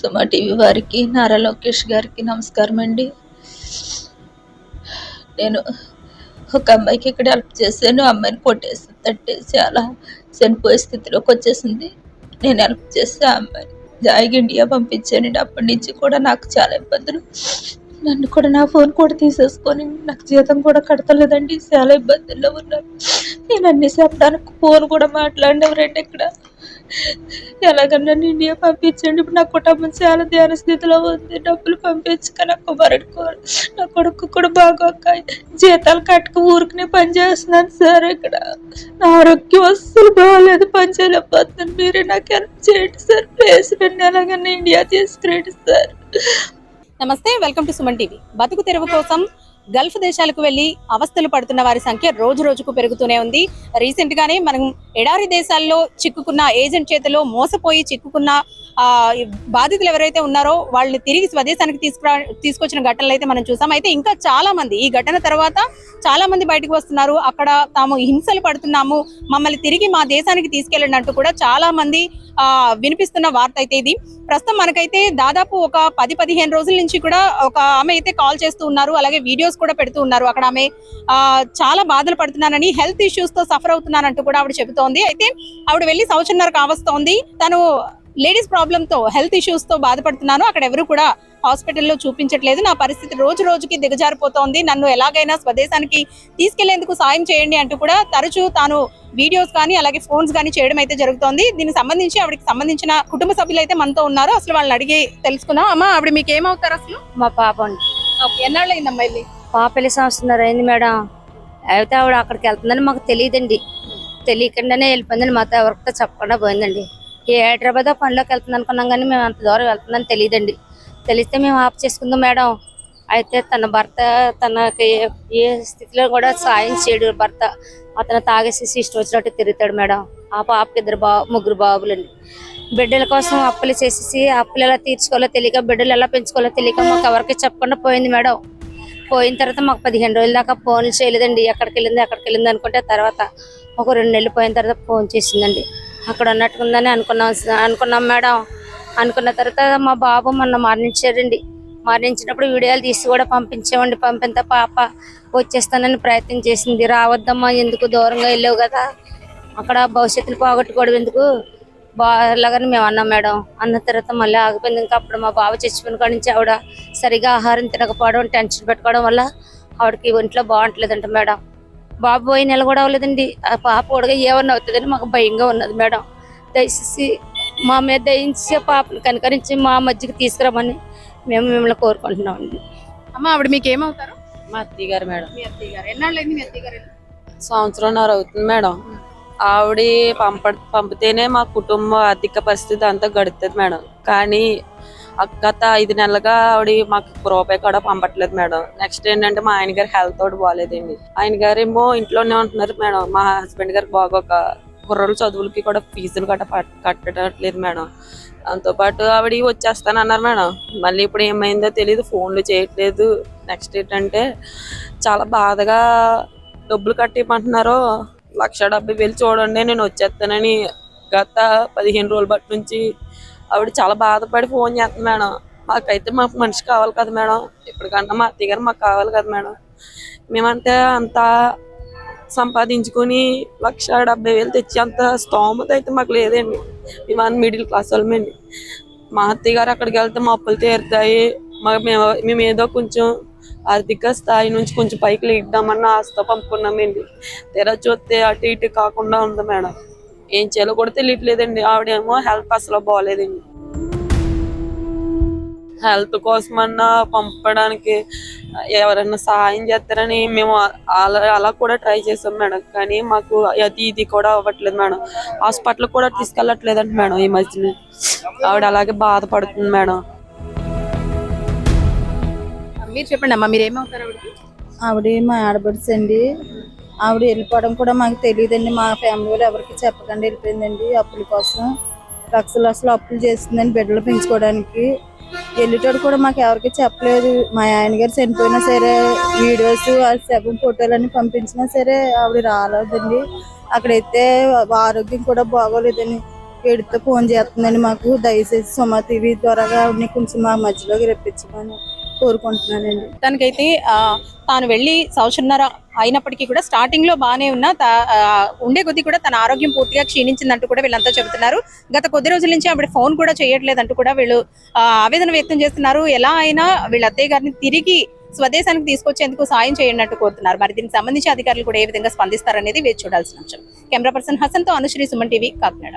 సుమా TV వారికి నారా లోకేష్ గారికి నమస్కారం అండి. నేను ఒక అమ్మాయికి ఇక్కడ హెల్ప్ చేశాను. ఆ అమ్మాయిని కొట్టేసి తట్టేసి అలా చనిపోయే స్థితిలోకి వచ్చేసింది. నేను హెల్ప్ చేస్తే ఆ అమ్మాయిని జాయిగా ఇండియా పంపించానండి అప్పటి నుంచి కూడా నాకు చాలా ఇబ్బందులు. నన్ను కూడా నా ఫోన్ కూడా తీసేసుకొని నాకు జీతం కూడా కడతలేదండి. చాలా ఇబ్బందుల్లో ఉన్నాను. నేను అన్ని చెప్పడానికి ఫోన్ కూడా మాట్లాడినవరండి ఇక్కడ. ఎలాగన్నా నన్ను ఇండియా పంపించండి. ఇప్పుడు నా కుటుంబం చాలా ధ్యాన స్థితిలో ఉంది. డబ్బులు పంపించక నా కుమారుడు నా కొడుకు కూడా బాగోక జీతాలు కట్టుకు ఊరికనే పని చేస్తున్నాను సార్ ఇక్కడ. నా ఆరోగ్యం అస్సలు బాగాలేదు పని చేయలేకపోతున్నాను. మీరే నాకు హెల్ప్ చేయండి సార్. ప్లేస్ నన్ను ఎలాగన్నా ఇండియా తీసుకురండి సార్. నమస్తే. Welcome to Suman TV. బతుకు తెరువు కోసం గల్ఫ్ దేశాలకు వెళ్ళి అవస్థలు పడుతున్న వారి సంఖ్య రోజు రోజుకు పెరుగుతూనే ఉంది. రీసెంట్ గానే మనం ఎడారి దేశాల్లో చిక్కుకున్న ఏజెంట్ చేతిలో మోసపోయి చిక్కుకున్న బాధితులు ఎవరైతే ఉన్నారో వాళ్ళని తిరిగి స్వదేశానికి తీసుకురా తీసుకొచ్చిన ఘటనలు అయితే మనం చూసాం. అయితే ఇంకా చాలా మంది ఈ ఘటన తర్వాత చాలా మంది బయటకు వస్తున్నారు. అక్కడ తాము హింసలు పడుతున్నాము. మమ్మల్ని తిరిగి మా దేశానికి తీసుకెళ్ళండి అంటూ కూడా చాలా మంది ఆ, వినిపిస్తున్న వార్త అయితే ఇది. ప్రస్తుతం మనకైతే దాదాపు ఒక పది పదిహేను రోజుల నుంచి కూడా ఒక ఆమె అయితే కాల్ చేస్తూ ఉన్నారు. అలాగే వీడియోస్ కూడా పెడుతూ ఉన్నారు. అక్కడ ఆమె చాలా బాధలు పడుతున్నానని హెల్త్ ఇష్యూస్తో సఫర్ అవుతున్నానంటూ కూడా ఆవిడ చెబుతోంది. అయితే ఆవిడ వెళ్ళి సంవత్సరంన్నర కావస్తోంది తను లేడీస్ ప్రాబ్లమ్తో హెల్త్ ఇష్యూస్తో బాధపడుతున్నాను. అక్కడ ఎవరు కూడా హాస్పిటల్లో చూపించట్లేదు. నా పరిస్థితి రోజు రోజుకి దిగజారిపోతోంది. నన్ను ఎలాగైనా స్వదేశానికి తీసుకెళ్ళేందుకు సాయం చేయండి అంటూ కూడా తరచూ తాను వీడియోస్ కానీ అలాగే ఫోన్స్ కానీ చేయడం అయితే జరుగుతోంది. దీనికి సంబంధించి ఆవిడకి సంబంధించిన కుటుంబ సభ్యులు అయితే మనతో ఉన్నారు అసలు వాళ్ళని అడిగి తెలుసుకుందాం. అమ్మా ఆవిడ మీకు ఏమవుతారు అసలు? మా పాప అండి. ఎన్నాళ్ళు అయిందమ్మా వెళ్ళి పాప పెళ్ళి సంవత్సరం అయింది మేడం. అయితే ఆవిడ అక్కడికి వెళ్తుందని మాకు తెలియదండి. తెలియకుండానే వెళ్ళిపోయిందని మాతో ఎవరితో చెప్పకుండా పోయిందండి. ఏ హైదరాబాద్ పనిలోకి వెళ్తుంది అనుకున్నాం కానీ మేము అంత దూరం వెళ్తుందని తెలియదండి. తెలిస్తే మేము ఆఫ్ చేసుకుందాం మేడం. అయితే తన భర్త తనకి ఏ- స్థితిలో కూడా సాయం చేయడు భర్త. అతను తాగేసి ఇష్టం వచ్చినట్టు తిరుగుతాడు మేడం. ఆ పాపకి ఇద్దరు బా ముగ్గురు బాబులండి. బిడ్డల కోసం అప్పులు చేసేసి అప్పులు ఎలా తీర్చుకోవాలో తెలియక బిడ్డలు ఎలా పెంచుకోవాలో తెలియక మాకు ఎవరికి చెప్పకుండా పోయింది మేడం. పోయిన తర్వాత మాకు పదిహేను రోజుల దాకా ఫోన్లు చేయలేదండి. ఎక్కడికి వెళ్ళింది ఎక్కడికి వెళ్ళింది అనుకుంటే తర్వాత ఒక రెండు నెలలు పోయిన తర్వాత ఫోన్ చేసిందండి. అక్కడ ఉన్నట్టుకుందని అనుకున్నాం అనుకున్నాం మేడం. అనుకున్న తర్వాత మా బాబు మొన్న మరణించారండి మరణించినప్పుడు వీడియోలు తీసి కూడా పంపించామండి. పంపిన పాప వచ్చేస్తానని ప్రయత్నం చేసింది. రావద్దమ్మా ఎందుకు దూరంగా వెళ్ళావు కదా? అక్కడ భవిష్యత్తుని పోగొట్టుకోవడం ఎందుకు? బాగాలని మేము అన్నాం మేడం. అన్న తర్వాత మళ్ళీ ఆగిపోయింది. ఇంకా అప్పుడు మా బావ చచ్చిపోయిన కాడి నుంచి ఆవిడ సరిగా ఆహారం తినకపోవడం టెన్షన్ పెట్టుకోవడం వల్ల ఆవిడకి ఒంట్లో బాగుంటలేదంట మేడం. బాబు పోయి నెల కూడా అవ్వలేదండి ఆ పాప కూడా ఏమన్నా అవుతుందని మాకు భయంగా ఉన్నది మేడం. దయచేసి మా మీద దయించి ఆ పాపని కనుకరించి మా మధ్యకి తీసుకురామని మేము మిమ్మల్ని కోరుకుంటున్నామండి. అమ్మ ఆవిడ మీకు ఏమవుతారు మా అత్తయ్య గారు మేడం. మీ అత్తయ్య గారు. మీ అత్తయ్య? సంవత్సరంన్నర అవుతుంది మేడం. ఆవిడ పంప పంపితేనే మా కుటుంబ ఆర్థిక పరిస్థితి అంతా గడుస్తుంది మేడం. కానీ గత ఐదు నెలలుగా ఆవిడ మాకు రూపాయి కూడా పంపట్లేదు మేడం. నెక్స్ట్ ఏంటంటే మా ఆయన గారి హెల్త్ తోటి బాగాలేదండి ఆయన గారేమో ఇంట్లోనే ఉంటున్నారు మేడం. మా హస్బెండ్ గారికి బాగోక కుర్రోళ్ళ చదువులకి కూడా ఫీజులు కట్ట కట్టట్లేదు మేడం. దాంతోపాటు ఆవిడ వచ్చేస్తానన్నారు మేడం. మళ్ళీ ఇప్పుడు ఏమైందో తెలియదు ఫోన్లు చేయట్లేదు. నెక్స్ట్ ఏంటంటే చాలా బాధగా డబ్బులు కట్టేయమంటున్నారు. లక్ష డెబ్బై వేలు చూడండి నేను వచ్చేస్తానని గత పదిహేను రోజుల బట్టి నుంచి ఆవిడ చాలా బాధపడి ఫోన్ చేస్తుంది మేడం. మాకైతే మాకు మనిషి కావాలి కదా మేడం. ఇప్పటికన్నా మా అత్తయ్య గారు మాకు కావాలి కదా మేడం. మేమంటే అంత సంపాదించుకొని లక్ష డెబ్బై వేలు తెచ్చి అంత స్తోమత అయితే మాకు లేదండి. మేము మిడిల్ క్లాస్ వాళ్ళమండి మా అత్తయ్య గారు అక్కడికి వెళ్తే మా అప్పులు తీరుతాయి. మా మేము మేము ఏదో కొంచెం ఆర్థిక స్థాయి నుంచి కొంచెం పైకి లేద్దామన్న ఆశతో పంపుకున్నామండి. తెర చూస్తే అటు ఇటు కాకుండా ఉంది మేడం. ఏం చేయాలో కూడా తెలియట్లేదండి. ఆవిడేమో హెల్త్ అసలు బాగాలేదండి హెల్త్ కోసమన్నా పంపడానికి ఎవరైనా సహాయం చేస్తారని మేము అలా అలా కూడా ట్రై చేసాం మేడం. కానీ మాకు అది ఇది కూడా అవ్వట్లేదు మేడం. హాస్పిటల్ కూడా తీసుకెళ్ళట్లేదంట మేడం ఈ మధ్యన. ఆవిడ అలాగే బాధపడుతుంది మేడం. మీరు చెప్పండి అమ్మా మీరు ఏమవుతారు ఆవిడకి? ఆవిడ మా ఆడబడుచు అండి. ఆవిడ వెళ్ళిపోవడం కూడా మాకు తెలియదండి. మా ఫ్యామిలీ వాళ్ళు ఎవరికి చెప్పకుండా వెళ్ళిపోయిందండి అప్పుల కోసం. లక్షలు లక్షలు అప్పులు చేసిందని బిడ్డలు పెంచుకోవడానికి. వెళ్ళేటోడు కూడా మాకు ఎవరికి చెప్పలేదు. మా ఆయన గారు చనిపోయినా సరే వీడియోస్ ఆ శవం ఫోటోలన్నీ పంపించినా సరే ఆవిడ రాలేదండి. అక్కడైతే ఆరోగ్యం కూడా బాగోలేదని ఏడుతో ఫోన్ చేస్తుందండి మాకు. దయచేసి సుమా టీవీ ద్వారా ఆవిడని కొంచెం మా మధ్యలోకి రప్పించమని కోరుకుంటున్నానండి. తనకైతే ఆ, తాను వెళ్ళి సంవత్సరంన్నర అయినప్పటికీ కూడా స్టార్టింగ్లో బాగానే ఉన్న తా- ఆ, ఉండే కొద్దీ కూడా తన ఆరోగ్యం పూర్తిగా క్షీణించిందంటూ కూడా వీళ్ళంతా చెబుతున్నారు. గత కొద్ది రోజుల నుంచి ఆవిడ ఫోన్ కూడా చేయట్లేదంటూ కూడా వీళ్ళు ఆ, ఆవేదన వ్యక్తం చేస్తున్నారు. ఎలా అయినా వీళ్ళ అత్తయ్య గారిని తిరిగి స్వదేశానికి తీసుకొచ్చేందుకు సాయం చేయనట్టు కోరుతున్నారు. మరి దీనికి సంబంధించి అధికారులు కూడా ఏ విధంగా స్పందిస్తారనేది వేచి చూడాల్సిన అంశం. కెమెరా పర్సన్ హసన్తో అనుశ్రీ సుమన్ టీవీ కాకినాడ.